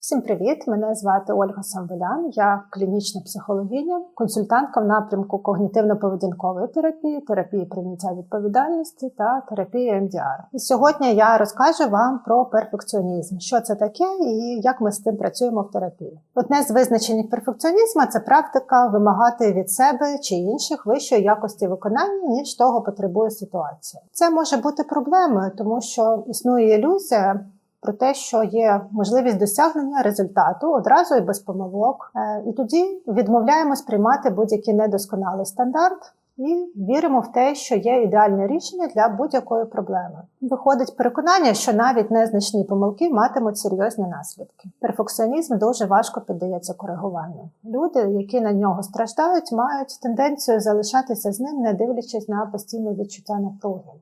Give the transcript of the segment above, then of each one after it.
Всім привіт! Мене звати Ольга Самвелян. Я клінічна психологиня, консультантка в напрямку когнітивно-поведінкової терапії, терапії прийняття відповідальності та терапії МДР. І сьогодні я розкажу вам про перфекціонізм, що це таке і як ми з цим працюємо в терапії. Одне з визначень перфекціонізму це практика вимагати від себе чи інших вищої якості виконання, ніж того потребує ситуація. Це може бути проблемою, тому що існує ілюзія про те, що є можливість досягнення результату одразу і без помилок. Е, і тоді відмовляємось приймати будь-який недосконалий стандарт. І віримо в те, що є ідеальне рішення для будь-якої проблеми. Виходить переконання, що навіть незначні помилки матимуть серйозні наслідки. Перфекціонізм дуже важко піддається коригуванню. Люди, які на нього страждають, мають тенденцію залишатися з ним, не дивлячись на постійне відчуття напруги.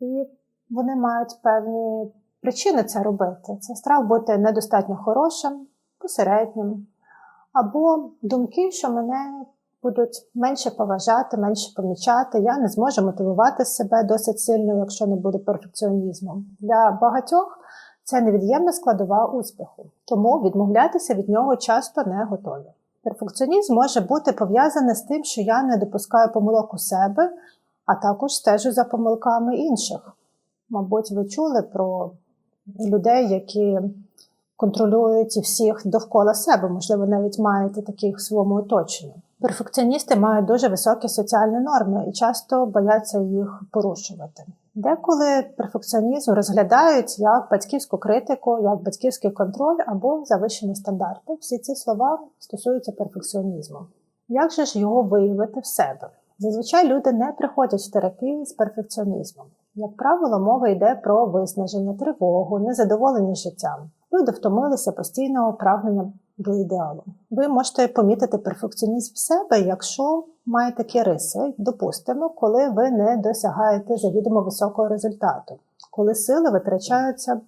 І вони мають певні Причини це робити це страх бути недостатньо хорошим, посереднім, або думки, що мене будуть менше поважати, менше помічати. Я не зможу мотивувати себе досить сильно, якщо не буде перфекціонізмом. Для багатьох це невід'ємна складова успіху, тому відмовлятися від нього часто не готові. Перфекціонізм може бути пов'язаний з тим, що я не допускаю помилок у себе, а також стежу за помилками інших. Мабуть, ви чули про людей, які контролюють і всіх довкола себе, можливо, навіть маєте таких в своєму оточенні. Перфекціоністи мають дуже високі соціальні норми і часто бояться їх порушувати. Деколи перфекціонізм розглядають як батьківську критику, як батьківський контроль або завищені стандарти. Всі ці слова стосуються перфекціонізму. Як же ж його виявити в себе? Зазвичай люди не приходять в терапію з перфекціонізмом. Як правило, мова йде про виснаження, тривогу, незадоволення життям. Люди втомилися постійного прагнення до ідеалу. Ви можете помітити перфекціонізм в себе, якщо маєте такі риси, допустимо, коли ви не досягаєте завідомо високого результату, коли сили витрачаються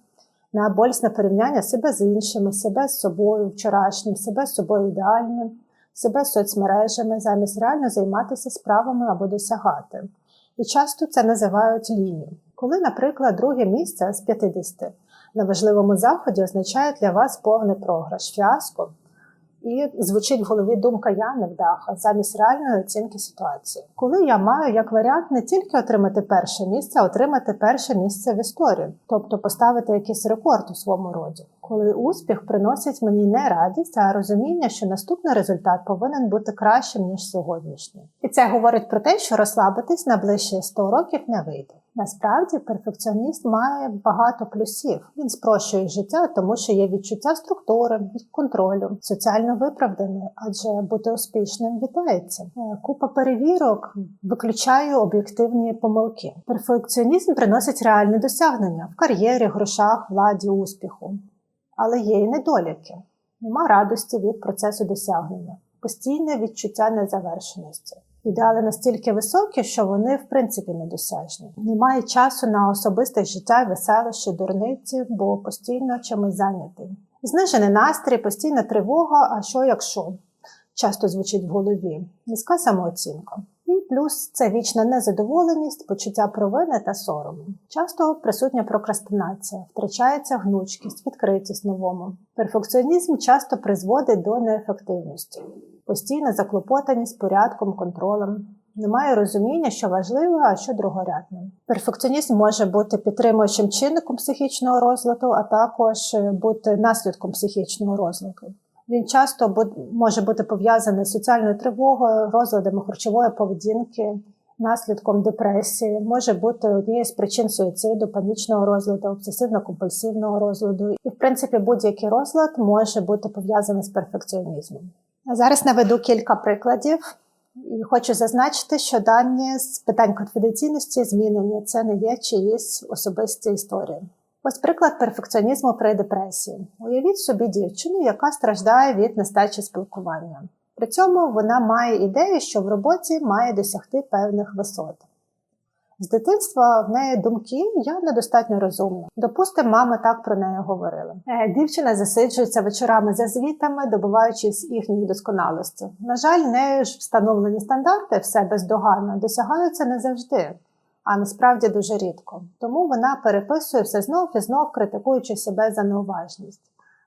на болісне порівняння себе з іншими, себе з собою вчорашнім, себе з собою ідеальним, себе з соцмережами, замість реально займатися справами або досягати. І часто це називають лінію. Коли, наприклад, друге місце з 50 на важливому заході означає для вас повний програш, фіаско, і звучить в голові думка Я не вдаха замість реальної оцінки ситуації. Коли я маю як варіант не тільки отримати перше місце, а отримати перше місце в історії, тобто поставити якийсь рекорд у своєму роді. Коли успіх приносить мені не радість, а розуміння, що наступний результат повинен бути кращим ніж сьогоднішній. І це говорить про те, що розслабитись на ближче 100 років не вийде. Насправді перфекціоніст має багато плюсів. Він спрощує життя, тому що є відчуття структури, контролю, соціально виправданий, адже бути успішним вітається. Е, купа перевірок виключає об'єктивні помилки. Перфекціонізм приносить реальні досягнення в кар'єрі, грошах, владі, успіху. Але є і недоліки. Нема радості від процесу досягнення, постійне відчуття незавершеності. Ідеали настільки високі, що вони в принципі недосяжні. Немає часу на особисте життя, веселище, дурниці, бо постійно чимось зайнятий. Знижений настрій, постійна тривога, а що якщо? Часто звучить в голові, низька самооцінка. І плюс це вічна незадоволеність, почуття провини та сорому. Часто присутня прокрастинація, втрачається гнучкість, відкритість новому. Перфекціонізм часто призводить до неефективності постійна заклопотаність порядком, контролем. Немає розуміння, що важливо, а що другорядне. Перфекціонізм може бути підтримуючим чинником психічного розладу, а також бути наслідком психічного розладу. Він часто може бути пов'язаний з соціальною тривогою, розладами харчової поведінки, наслідком депресії, може бути однією з причин суїциду, панічного розладу, обсесивно-компульсивного розладу. І, в принципі, будь-який розлад може бути пов'язаний з перфекціонізмом. Зараз наведу кілька прикладів і хочу зазначити, що дані з питань конфіденційності змінені це не є чиїсь особисті історії. Ось приклад перфекціонізму при депресії. Уявіть собі дівчину, яка страждає від нестачі спілкування. При цьому вона має ідею, що в роботі має досягти певних висот. З дитинства в неї думки я недостатньо розумна. Допустимо, мама так про неї говорила. Е, дівчина засиджується вечорами за звітами, добуваючись їхньої досконалості. На жаль, нею ж встановлені стандарти все бездоганно досягаються не завжди, а насправді дуже рідко. Тому вона переписує все знов і знов, критикуючи себе за неуважність.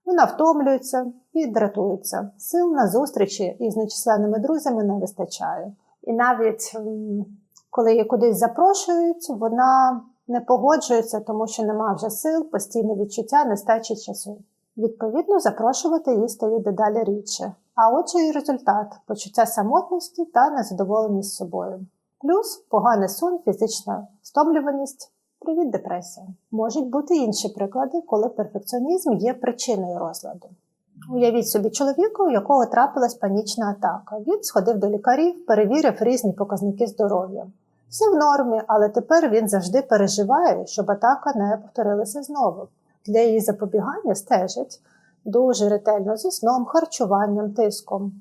Вона втомлюється і дратується. Сил на зустрічі із нечисленними друзями не вистачає. І навіть коли її кудись запрошують, вона не погоджується, тому що нема вже сил, постійне відчуття нестачі часу. Відповідно, запрошувати її стає дедалі рідше. А отже, і результат почуття самотності та незадоволеність собою. Плюс поганий сон, фізична стомлюваність, привіт, депресія. Можуть бути інші приклади, коли перфекціонізм є причиною розладу. Уявіть собі чоловіка, у якого трапилась панічна атака. Він сходив до лікарів, перевірив різні показники здоров'я. Все в нормі, але тепер він завжди переживає, щоб атака не повторилася знову. Для її запобігання стежить дуже ретельно зі сном, харчуванням, тиском.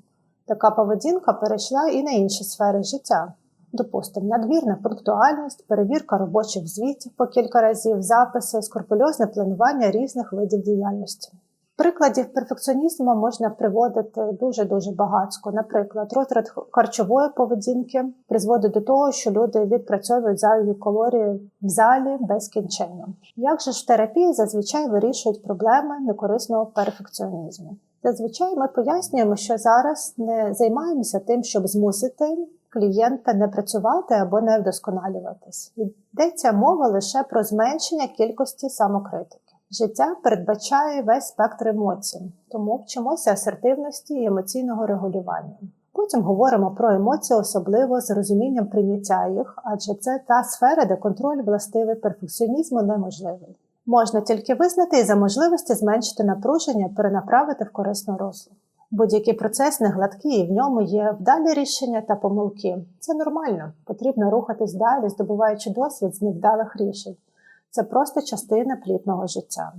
Така поведінка перейшла і на інші сфери життя. Допустимо, надмірна пунктуальність, перевірка робочих звітів по кілька разів, записи, скрупульозне планування різних видів діяльності. Прикладів перфекціонізму можна приводити дуже-дуже багатсько. Наприклад, розряд харчової поведінки призводить до того, що люди відпрацьовують зайві калорії в залі безкінченно. Як же ж терапії зазвичай вирішують проблеми некорисного перфекціонізму? Зазвичай ми пояснюємо, що зараз не займаємося тим, щоб змусити клієнта не працювати або не вдосконалюватись. Йдеться мова лише про зменшення кількості самокритики. Життя передбачає весь спектр емоцій, тому вчимося асертивності і емоційного регулювання. Потім говоримо про емоції, особливо з розумінням прийняття їх, адже це та сфера, де контроль властивий перфекціонізму неможливий. Можна тільки визнати і за можливості зменшити напруження, перенаправити в корисне русло. Будь-який процес не гладкий, і в ньому є вдалі рішення та помилки. Це нормально, потрібно рухатись далі, здобуваючи досвід з невдалих рішень. Це просто частина плідного життя.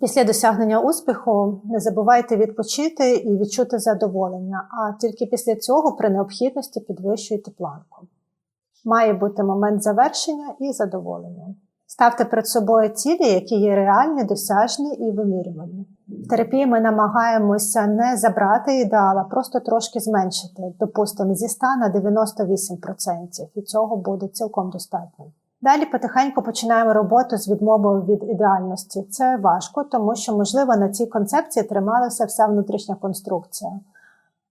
Після досягнення успіху не забувайте відпочити і відчути задоволення, а тільки після цього при необхідності підвищуйте планку. Має бути момент завершення і задоволення. Ставте перед собою цілі, які є реальні, досяжні і вимірювані. В терапії ми намагаємося не забрати ідеал, а просто трошки зменшити, допустимо, зі 100 на 98%, і цього буде цілком достатньо. Далі потихеньку починаємо роботу з відмовою від ідеальності. Це важко, тому що, можливо, на цій концепції трималася вся внутрішня конструкція.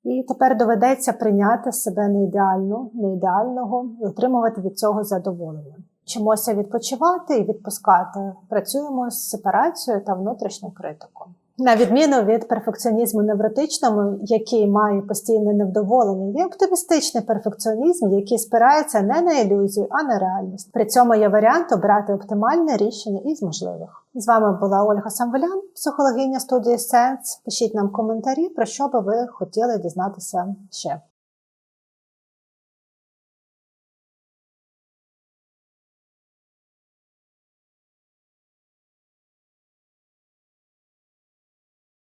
І тепер доведеться прийняти себе не ідеальну, не ідеального і отримувати від цього задоволення. Вчимося відпочивати і відпускати. Працюємо з сепарацією та внутрішньою критикою. На відміну від перфекціонізму невротичному, який має постійне невдоволення, є оптимістичний перфекціонізм, який спирається не на ілюзію, а на реальність. При цьому є варіант обрати оптимальне рішення із можливих. З вами була Ольга Самвелян, психологиня студії Сенс. Пишіть нам коментарі, про що би ви хотіли дізнатися ще.